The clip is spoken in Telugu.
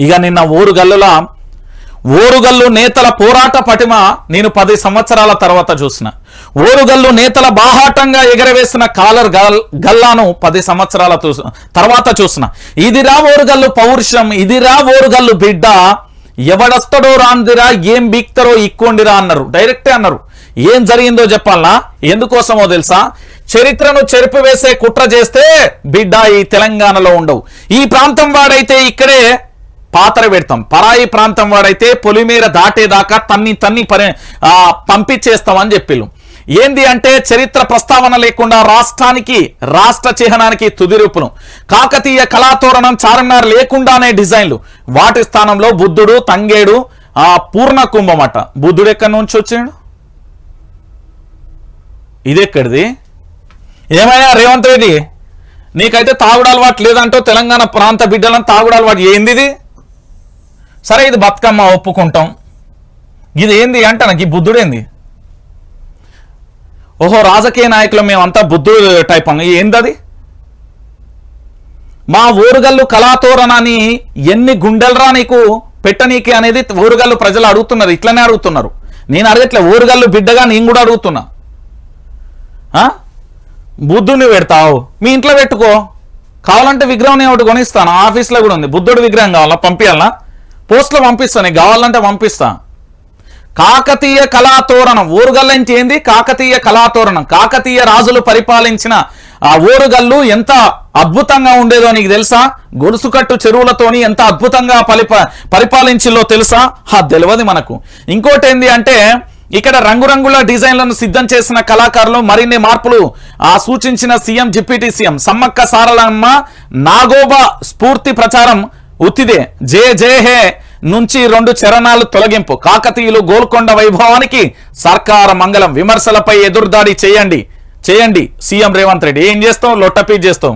ఇక నిన్న ఊరుగల్లుల ఓరుగల్లు నేతల పోరాట పటిమ నేను పది సంవత్సరాల తర్వాత చూసిన. ఓరుగల్లు నేతల బాహాటంగా ఎగరవేసిన కాలర్ గల్ గల్లాను పది సంవత్సరాల చూసి- తర్వాత చూసిన. ఇదిరా ఓరుగల్లు పౌరుషం ఇదిరా ఓరుగల్లు బిడ్డ ఎవడొస్తాడో రాందిరా ఏం బీక్తారో ఇక్కోండిరా అన్నారు. డైరెక్టే అన్నారు. ఏం జరిగిందో చెప్పాలనా? ఎందుకోసమో తెలుసా? చరిత్రను చెరిపివేసే కుట్ర చేస్తే బిడ్డ ఈ తెలంగాణలో ఉండవు. ఈ ప్రాంతం వాడైతే ఇక్కడే పాతర పెడతాం. పరాయి ప్రాంతం వాడైతే పొలిమేర దాటేదాకా తన్ని తన్ని పరి పంపించేస్తామని చెప్పిళ్ళు ఏంది అంటే చరిత్ర ప్రస్తావన లేకుండా రాష్ట్రానికి రాష్ట్ర చిహ్నానికి తుదిరూపును కాకతీయ కళాతోరణం చార్మినార్ లేకుండానే డిజైన్లు. వాటి స్థానంలో బుద్ధుడు తంగేడు ఆ పూర్ణ కుంభమట బుద్ధుడు ఎక్కడి నుంచి వచ్చాడు? ఇదెక్కడిది ఏమైనా రేవంత్ రెడ్డి? నీకైతే తాగుడు అలవాటు లేదంటో తెలంగాణ ప్రాంత బిడ్డలను తాగుడు అలవాటు. ఏంది సరే ఇది బతుకమ్మ ఒప్పుకుంటాం. ఇది ఏంది అంట నాకు ఈ బుద్ధుడేంది? ఓహో రాజకీయ నాయకులు మేమంతా బుద్ధుడు టైప్ ఏంది అది? మా ఊరుగల్లు కళాతోరణాన్ని ఎన్ని గుండెలరా నీకు పెట్టనీకి అనేది ఊరుగల్లు ప్రజలు అడుగుతున్నారు ఇట్లనే అడుగుతున్నారు. నేను అడగట్లే ఊరుగల్లు బిడ్డగా నేను కూడా అడుగుతున్నా. ఆ? బుద్ధుడిని పెడతావు. మీ ఇంట్లో పెట్టుకో. కావాలంటే విగ్రహం నేను ఒకటి కొనిస్తాను ఆఫీస్లో కూడా ఉంది. బుద్ధుడు విగ్రహం కావాలా? పంపించాలా పోస్ట్లో పంపిస్తాను నీకు కావాలంటే పంపిస్తా. కాకతీయ కళాతోరణం ఓరుగల్లు ఏంటి ఏంది? కాకతీయ కళాతోరణం కాకతీయ రాజులు పరిపాలించిన ఆ ఊరుగల్లు ఎంత అద్భుతంగా ఉండేదో నీకు తెలుసా? గొలుసుకట్టు చెరువులతోని ఎంత అద్భుతంగా పలిప పరిపాలించిందో తెలుసా? హా తెలియదు మనకు. ఇంకోటి ఏంది అంటే ఇక్కడ రంగురంగుల డిజైన్లను సిద్ధం చేసిన కళాకారులు మరిన్ని మార్పులు ఆ సూచించిన CM deputy CM Sammakka Saralamma Nagoba స్ఫూర్తి ప్రచారం ఉత్తిదే జే జే హే నుంచి రెండు చరణాలు తొలగింపు. కాకతీయులు గోల్కొండ వైభవానికి సర్కార మంగళం విమర్శలపై ఎదురుదాడి చేయండి. చేయండి. సీఎం రేవంత్ రెడ్డి. ఏం చేస్తాం? లొట్టపీ చేస్తాం.